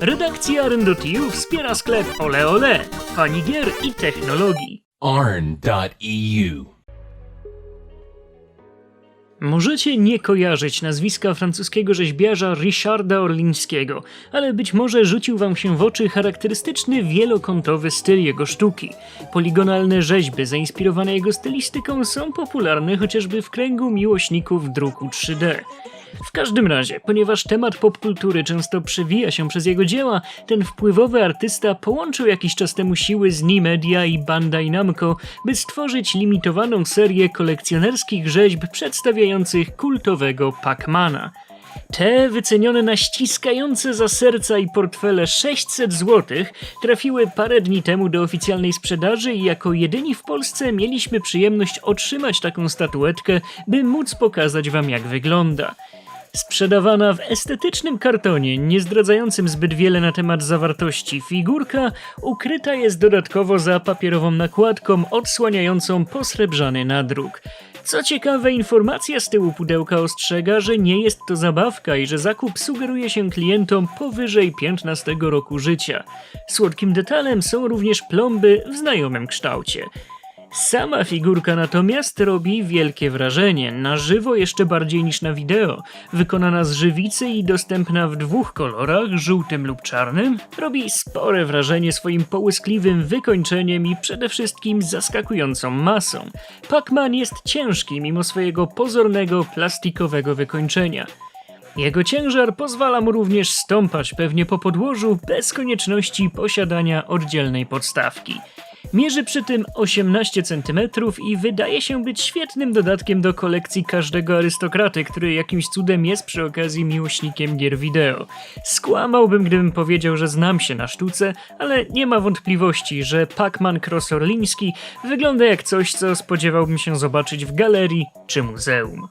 Redakcja Arendo.tu wspiera sklep Ole Ole, pani gier i technologii. arn.eu. Możecie nie kojarzyć nazwiska francuskiego rzeźbiarza Richarda Orlińskiego, ale być może rzucił wam się w oczy charakterystyczny wielokątowy styl jego sztuki. Poligonalne rzeźby zainspirowane jego stylistyką są popularne chociażby w kręgu miłośników druku 3D. W każdym razie, ponieważ temat popkultury często przewija się przez jego dzieła, ten wpływowy artysta połączył jakiś czas temu siły z Nimedia i Bandai Namco, by stworzyć limitowaną serię kolekcjonerskich rzeźb przedstawiających kultowego Pac-Mana. Te, wycenione na ściskające za serca i portfele 600 zł, trafiły parę dni temu do oficjalnej sprzedaży i jako jedyni w Polsce mieliśmy przyjemność otrzymać taką statuetkę, by móc pokazać wam jak wygląda. Sprzedawana w estetycznym kartonie, nie zdradzającym zbyt wiele na temat zawartości, figurka ukryta jest dodatkowo za papierową nakładką odsłaniającą posrebrzany nadruk. Co ciekawe, informacja z tyłu pudełka ostrzega, że nie jest to zabawka i że zakup sugeruje się klientom powyżej 15 roku życia. Słodkim detalem są również plomby w znajomym kształcie. Sama figurka natomiast robi wielkie wrażenie, na żywo jeszcze bardziej niż na wideo. Wykonana z żywicy i dostępna w dwóch kolorach, żółtym lub czarnym, robi spore wrażenie swoim połyskliwym wykończeniem i przede wszystkim zaskakującą masą. Pac-Man jest ciężki mimo swojego pozornego plastikowego wykończenia. Jego ciężar pozwala mu również stąpać pewnie po podłożu bez konieczności posiadania oddzielnej podstawki. Mierzy przy tym 18 cm i wydaje się być świetnym dodatkiem do kolekcji każdego arystokraty, który jakimś cudem jest przy okazji miłośnikiem gier wideo. Skłamałbym, gdybym powiedział, że znam się na sztuce, ale nie ma wątpliwości, że Pac-Man Cross Orliński wygląda jak coś, co spodziewałbym się zobaczyć w galerii czy muzeum.